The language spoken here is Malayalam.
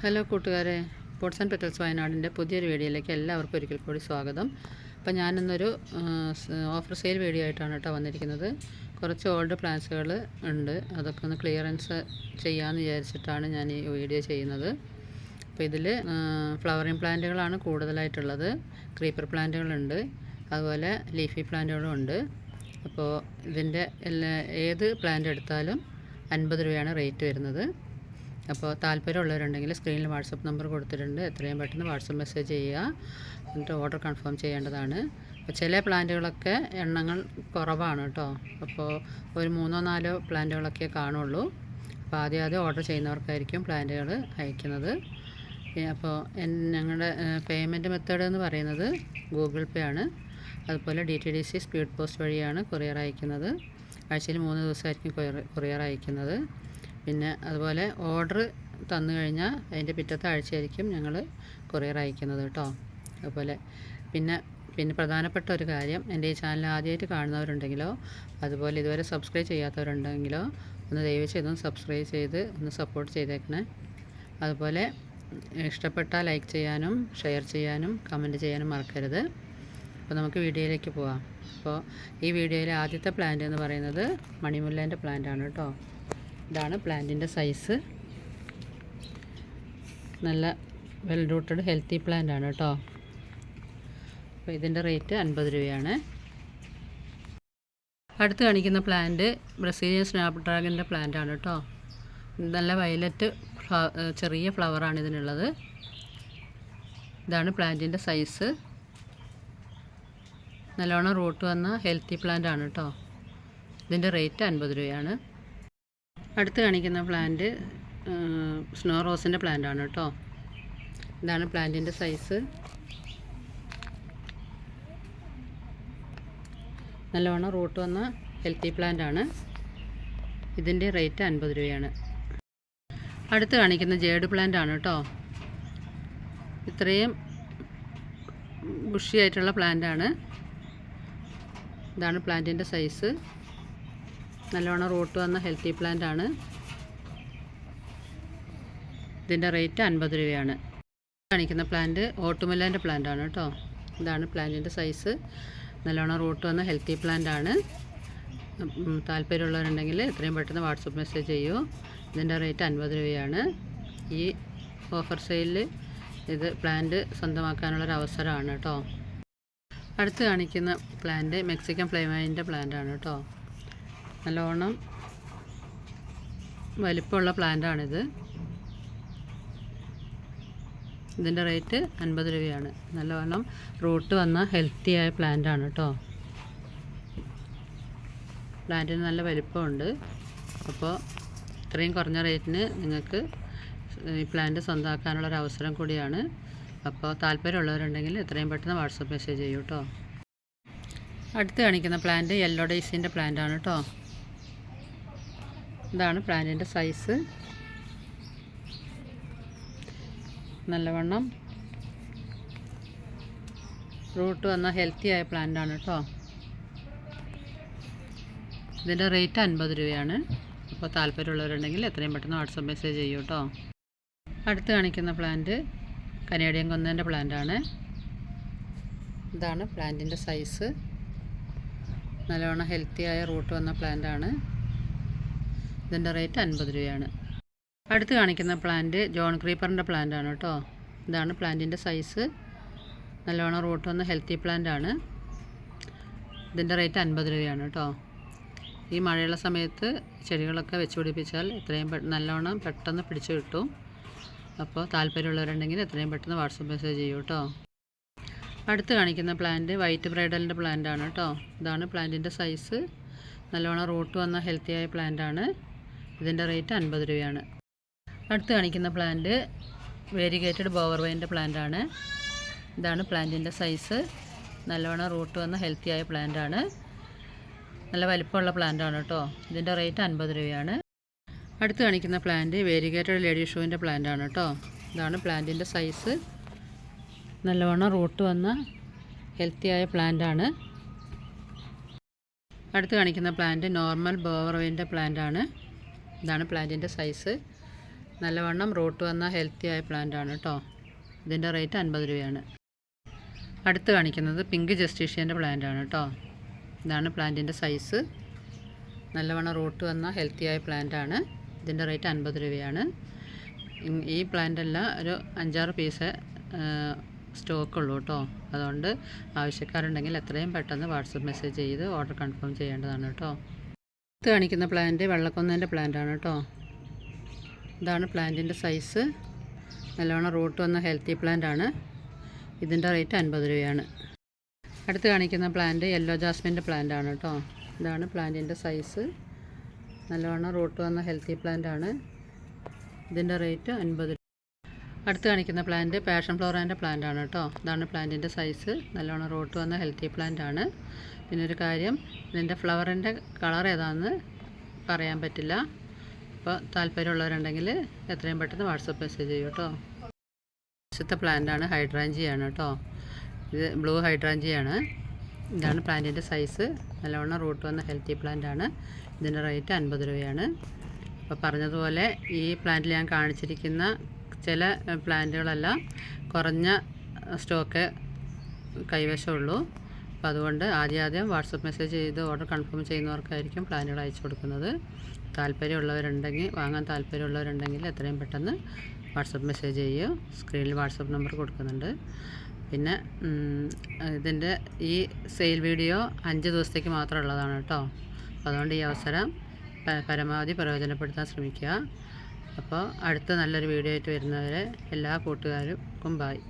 ഹലോ കൂട്ടുകാരെ പോട്ട്സ് ആൻഡ് പെറ്റൽസ് വയനാടിന്റെ പുതിയൊരു വീഡിയോയിലേക്ക് എല്ലാവർക്കും ഒരിക്കൽ കൂടി സ്വാഗതം. അപ്പോൾ ഞാനിന്നൊരു ഓഫർ സെയിൽ വീഡിയോ ആയിട്ടാണ് കേട്ടോ വന്നിരിക്കുന്നത്. കുറച്ച് ഓൾഡ് പ്ലാൻസുകൾ ഉണ്ട്. അതൊക്കെ ഒന്ന് ക്ലിയറൻസ് ചെയ്യാമെന്ന് വിചാരിച്ചിട്ടാണ് ഞാൻ ഈ വീഡിയോ ചെയ്യുന്നത്. അപ്പോൾ ഇതിൽ ഫ്ലവറിങ് പ്ലാന്റുകളാണ് കൂടുതലായിട്ടുള്ളത്. ക്രീപ്പർ പ്ലാന്റുകളുണ്ട്. അതുപോലെ ലീഫി പ്ലാന്റുകളും ഉണ്ട്. അപ്പോൾ ഇതിന്റെ എല്ലാ ഏത് പ്ലാന്റ് എടുത്താലും അൻപത് രൂപയാണ് റേറ്റ് വരുന്നത്. അപ്പോൾ താല്പര്യമുള്ളവരുണ്ടെങ്കിൽ സ്ക്രീനിൽ വാട്സപ്പ് നമ്പർ കൊടുത്തിട്ടുണ്ട്. എത്രയും പെട്ടെന്ന് വാട്സപ്പ് മെസ്സേജ് ചെയ്യുക. എന്നിട്ട് ഓർഡർ കൺഫേം ചെയ്യേണ്ടതാണ്. അപ്പോൾ ചില പ്ലാന്റുകളൊക്കെ എണ്ണങ്ങൾ കുറവാണ് കേട്ടോ. അപ്പോൾ ഒരു മൂന്നോ നാലോ പ്ലാന്റുകളൊക്കെ കാണുള്ളൂ. അപ്പോൾ ആദ്യം ആദ്യം ഓർഡർ ചെയ്യുന്നവർക്കായിരിക്കും പ്ലാന്റുകൾ അയക്കുന്നത്. അപ്പോൾ ഞങ്ങളുടെ പേയ്മെന്റ് മെത്തേഡ് എന്ന് പറയുന്നത് ഗൂഗിൾ പേ ആണ്. അതുപോലെ D T D C speed post വഴിയാണ് കൊറിയർ അയക്കുന്നത്. ആഴ്ചയിൽ മൂന്ന് ദിവസമായിരിക്കും കൊറിയർ കൊറിയർ അയക്കുന്നത്. പിന്നെ അതുപോലെ ഓർഡർ തന്നു കഴിഞ്ഞാൽ അതിന്റെ പിറ്റത്തെ ആഴ്ചയായിരിക്കും ഞങ്ങൾ കൊറിയർ അയക്കുന്നത് കേട്ടോ. അതുപോലെ പിന്നെ പിന്നെ പ്രധാനപ്പെട്ട ഒരു കാര്യം എന്റെ ഈ ചാനൽ ആദ്യമായിട്ട് കാണുന്നവരുണ്ടെങ്കിലോ അതുപോലെ ഇതുവരെ സബ്സ്ക്രൈബ് ചെയ്യാത്തവരുണ്ടെങ്കിലോ ഒന്ന് ദയവ് ചെയ്തൊന്ന് സബ്സ്ക്രൈബ് ചെയ്ത് ഒന്ന് സപ്പോർട്ട് ചെയ്തേക്കണേ. അതുപോലെ ഇഷ്ടപ്പെട്ടാൽ ലൈക്ക് ചെയ്യാനും ഷെയർ ചെയ്യാനും കമന്റ് ചെയ്യാനും മറക്കരുത്. അപ്പോൾ നമുക്ക് വീഡിയോയിലേക്ക് പോവാം. അപ്പോൾ ഈ വീഡിയോയിലെ ആദ്യത്തെ പ്ലാന്റ് എന്ന് പറയുന്നത് മണിമുല്ലേന്റെ പ്ലാന്റ് ആണ് കേട്ടോ. ഇതാണ് പ്ലാന്റിന്റെ സൈസ്. നല്ല വെൽ റൂട്ടഡ് ഹെൽത്തി പ്ലാന്റ് ആണ് കേട്ടോ അപ്പോൾ ഇതിന്റെ റേറ്റ് അൻപത് രൂപയാണ്. അടുത്ത് കാണിക്കുന്ന പ്ലാന്റ് ബ്രസീലിയൻ സ്നാപ് ഡ്രാഗന്റെ പ്ലാന്റ് ആണ് കേട്ടോ നല്ല വയലറ്റ് ചെറിയ ഫ്ലവറാണ് ഇതിനുള്ളത്. ഇതാണ് പ്ലാന്റിന്റെ സൈസ് നല്ലോണം റൂട്ട് വന്ന ഹെൽത്തി പ്ലാന്റ് ആണ് കേട്ടോ ഇതിന്റെ റേറ്റ് അൻപത് രൂപയാണ്. അടുത്ത് കാണിക്കുന്ന പ്ലാന്റ് സ്നോ റോസിന്റെ പ്ലാന്റ് ആണ് കേട്ടോ. ഇതാണ് പ്ലാന്റിന്റെ സൈസ് നല്ലവണ്ണം റൂട്ട് വന്ന ഹെൽത്തി പ്ലാന്റ് ആണ്. ഇതിന്റെ റേറ്റ് അൻപത് രൂപയാണ്. അടുത്ത് കാണിക്കുന്ന ജേഡ് പ്ലാന്റ് ആണ് കേട്ടോ. ഇത്രയും ബുഷിയായിട്ടുള്ള പ്ലാന്റ് ആണ്. ഇതാണ് പ്ലാന്റിന്റെ സൈസ് നല്ലോണം റൂട്ട് വന്ന ഹെൽത്തി പ്ലാന്റ് ആണ്. ഇതിന്റെ റേറ്റ് അൻപത് രൂപയാണ്. കാണിക്കുന്ന പ്ലാന്റ് ഓട്ടുമല്ലാന്റെ പ്ലാന്റ് ആണ് കേട്ടോ. ഇതാണ് പ്ലാന്റിന്റെ സൈസ്. നല്ലോണം റൂട്ട് വന്ന ഹെൽത്തി പ്ലാന്റ് ആണ്. താല്പര്യമുള്ളവരുണ്ടെങ്കിൽ എത്രയും പെട്ടെന്ന് വാട്സപ്പ് മെസ്സേജ് ചെയ്യൂ. ഇതിന്റെ റേറ്റ് അൻപത് രൂപയാണ്. ഈ ഓഫർ സെയിലിൽ ഇത് പ്ലാന്റ് സ്വന്തമാക്കാനുള്ളൊരു അവസരമാണ് കേട്ടോ. അടുത്ത് കാണിക്കുന്ന പ്ലാന്റ് മെക്സിക്കൻ ഫ്ലൈമൈന്റെ പ്ലാന്റ് ആണ് കേട്ടോ. നല്ലോണം വലിപ്പമുള്ള പ്ലാന്റാണിത്. ഇതിന്റെ റേറ്റ് അൻപത് രൂപയാണ്. നല്ലവണ്ണം റൂട്ട് വന്ന ഹെൽത്തി ആയ പ്ലാന്റ് ആണ് കേട്ടോ. പ്ലാന്റിന് നല്ല വലിപ്പമുണ്ട്. അപ്പോൾ ഇത്രയും കുറഞ്ഞ റേറ്റിന് നിങ്ങൾക്ക് ഈ പ്ലാന്റ് സ്വന്തമാക്കാനുള്ളൊരു അവസരം കൂടിയാണ്. അപ്പോൾ താല്പര്യമുള്ളവരുണ്ടെങ്കിൽ എത്രയും പെട്ടെന്ന് വാട്സപ്പ് മെസ്സേജ് ചെയ്യൂ കേട്ടോ. അടുത്ത് കാണിക്കുന്ന പ്ലാന്റ് യെല്ലോ ഡേയ്സിന്റെ പ്ലാന്റ് ആണ് കേട്ടോ. ഇതാണ് പ്ലാന്റിന്റെ സൈസ്. നല്ലവണ്ണം റൂട്ട് വന്ന ഹെൽത്തി ആയ പ്ലാന്റ് ആണ് കേട്ടോ. ഇതിന്റെ റേറ്റ് അൻപത് രൂപയാണ്. അപ്പോൾ താല്പര്യമുള്ളവരുണ്ടെങ്കിൽ എത്രയും പെട്ടെന്ന് വാട്സപ്പ് മെസ്സേജ് ചെയ്യൂ കേട്ടോ. അടുത്ത് കാണിക്കുന്ന പ്ലാന്റ് കനേഡിയൻ കൊന്നേന്റെ പ്ലാന്റാണ്. ഇതാണ് പ്ലാന്റിന്റെ സൈസ്. നല്ലവണ്ണം ഹെൽത്തി ആയ റൂട്ട് വന്ന പ്ലാന്റ് ആണ് ഇതിന്റെ റേറ്റ് അൻപത് രൂപയാണ്. അടുത്ത് കാണിക്കുന്ന പ്ലാന്റ് ജോൺ ക്രീപ്പറിന്റെ പ്ലാന്റ് ആണ് കേട്ടോ. ഇതാണ് പ്ലാന്റിന്റെ സൈസ്. നല്ലോണം റൂട്ട് വന്ന ഹെൽത്തി പ്ലാന്റ് ആണ് ഇതിന്റെ റേറ്റ് അൻപത് രൂപയാണ് കേട്ടോ. ഈ മഴയുള്ള സമയത്ത് ചെടികളൊക്കെ വെച്ച് പിടിപ്പിച്ചാൽ എത്രയും നല്ലോണം പെട്ടെന്ന് പിടിച്ചു കിട്ടും. അപ്പോൾ താല്പര്യമുള്ളവരുണ്ടെങ്കിൽ എത്രയും പെട്ടെന്ന് വാട്സപ്പ് മെസ്സേജ് ചെയ്യൂ കേട്ടോ. അടുത്ത് കാണിക്കുന്ന പ്ലാന്റ് വൈറ്റ് ബ്രൈഡലിന്റെ പ്ലാന്റ് ആണ് കേട്ടോ. ഇതാണ് പ്ലാന്റിന്റെ സൈസ്. നല്ലോണം റൂട്ട് വന്ന ഹെൽത്തിയായ പ്ലാന്റ് ആണ് ഇതിന്റെ റേറ്റ് അൻപത് രൂപയാണ്. അടുത്ത് കാണിക്കുന്ന പ്ലാന്റ് വേരിഗേറ്റഡ് ബോവർ വൈന്റെ പ്ലാന്റ് ആണ് ഇതാണ് പ്ലാന്റിന്റെ സൈസ്. നല്ലവണ്ണം റൂട്ട് വന്ന ഹെൽത്തി ആയ പ്ലാന്റ് ആണ് നല്ല വലിപ്പമുള്ള പ്ലാന്റാണ് കേട്ടോ. ഇതിന്റെ റേറ്റ് അൻപത് രൂപയാണ്. അടുത്ത് കാണിക്കുന്ന പ്ലാന്റ് വേരിഗേറ്റഡ് ലേഡി ഷൂവിന്റെ പ്ലാന്റ് ആണ് കേട്ടോ. ഇതാണ് പ്ലാന്റിന്റെ സൈസ്. നല്ലവണ്ണം റൂട്ട് വന്ന ഹെൽത്തി ആയ പ്ലാന്റ് ആണ് അടുത്ത് കാണിക്കുന്ന പ്ലാന്റ് നോർമൽ ബോവർവൈന്റെ പ്ലാന്റ് ആണ് ഇതാണ് പ്ലാന്റിന്റെ സൈസ്. നല്ലവണ്ണം റൂട്ട് വന്ന ഹെൽത്തി ആയ പ്ലാന്റ് ആണ് കേട്ടോ ഇതിന്റെ റേറ്റ് അൻപത് രൂപയാണ്. അടുത്ത് കാണിക്കുന്നത് പിങ്ക് ജസ്റ്റീഷ്യന്റെ പ്ലാന്റ് ആണ് കേട്ടോ ഇതാണ് പ്ലാന്റിന്റെ സൈസ്. നല്ലവണ്ണം റൂട്ട് വന്ന ഹെൽത്തി ആയ പ്ലാന്റ് ആണ് ഇതിന്റെ റേറ്റ് അൻപത് രൂപയാണ്. ഈ പ്ലാന്റ് എല്ലാം ഒരു അഞ്ചാറ് പീസ് സ്റ്റോക്ക് ഉള്ളൂ കേട്ടോ അതുകൊണ്ട് ആവശ്യക്കാരുണ്ടെങ്കിൽ എത്രയും പെട്ടെന്ന് വാട്സപ്പ് മെസ്സേജ് ചെയ്ത് ഓർഡർ കൺഫേം ചെയ്യേണ്ടതാണ് കേട്ടോ ഇത് കാണിക്കുന്ന പ്ലാന്റ് വെള്ളക്കൊന്നേന്റെ പ്ലാന്റാണ് കേട്ടോ. ഇതാണ് പ്ലാന്റിന്റെ സൈസ് നല്ലവണ്ണം റൂട്ട് വന്ന ഹെൽത്തി പ്ലാന്റ് ആണ്. ഇതിന്റെ റേറ്റ് അൻപത് രൂപയാണ്. അടുത്ത് കാണിക്കുന്ന പ്ലാന്റ് യെല്ലോ ജാസ്മിന്റെ പ്ലാന്റ് ആണ് കേട്ടോ. ഇതാണ് പ്ലാന്റിന്റെ സൈസ് നല്ലവണ്ണം റൂട്ട് വന്ന ഹെൽത്തി പ്ലാന്റ് ആണ്. ഇതിന്റെ റേറ്റ് അൻപത് അടുത്ത് കാണിക്കുന്ന പ്ലാന്റ് പാഷൻ ഫ്ലോറാന്റെ പ്ലാന്റ് ആണ് കേട്ടോ. ഇതാണ് പ്ലാന്റിന്റെ സൈസ് നല്ലോണം റോട്ട് വന്ന ഹെൽത്തി പ്ലാന്റ് ആണ്. പിന്നെ ഒരു കാര്യം ഇതിന്റെ ഫ്ലവറിന്റെ കളർ ഏതാണെന്ന് പറയാൻ പറ്റില്ല. അപ്പോൾ താല്പര്യമുള്ളവരുണ്ടെങ്കിൽ എത്രയും പെട്ടെന്ന് വാട്സപ്പ് മെസ്സേജ് ചെയ്യൂ കേട്ടോ. വശത്തെ പ്ലാന്റാണ് ഹൈഡ്രാഞ്ചിയാണ് കേട്ടോ. ഇത് ബ്ലൂ ഹൈഡ്രാഞ്ചിയാണ് ഇതാണ് പ്ലാന്റിന്റെ സൈസ് നല്ലവണ്ണം റൂട്ട് വന്ന ഹെൽത്തി പ്ലാന്റ് ആണ്. ഇതിന്റെ റേറ്റ് അൻപത് രൂപയാണ്. അപ്പോൾ പറഞ്ഞതുപോലെ ഈ പ്ലാന്റിൽ ഞാൻ കാണിച്ചിരിക്കുന്ന ചില പ്ലാന്റുകളെല്ലാം. കുറഞ്ഞ സ്റ്റോക്ക് കൈവശമുള്ളൂ. അപ്പോൾ അതുകൊണ്ട് ആദ്യം ആദ്യം വാട്സപ്പ് മെസ്സേജ് ചെയ്ത് ഓർഡർ കൺഫേം ചെയ്യുന്നവർക്കായിരിക്കും പ്ലാനുകൾ അയച്ചു കൊടുക്കുന്നത്. താല്പര്യമുള്ളവരുണ്ടെങ്കിൽ വാങ്ങാൻ താല്പര്യമുള്ളവരുണ്ടെങ്കിൽ എത്രയും പെട്ടെന്ന് വാട്സപ്പ് മെസ്സേജ് ചെയ്യുക സ്ക്രീനിൽ വാട്സപ്പ് നമ്പർ കൊടുക്കുന്നുണ്ട്. പിന്നെ ഇതിന്റെ ഈ സെയിൽ വീഡിയോ അഞ്ച് ദിവസത്തേക്ക് മാത്രം ഉള്ളതാണ് കേട്ടോ. അതുകൊണ്ട് ഈ അവസരം പരമാവധി പ്രയോജനപ്പെടുത്താൻ ശ്രമിക്കുക. അപ്പോൾ അടുത്ത നല്ലൊരു വീഡിയോ ആയിട്ട് വരുന്നവരെ എല്ലാ കൂട്ടുകാർക്കും ബായ്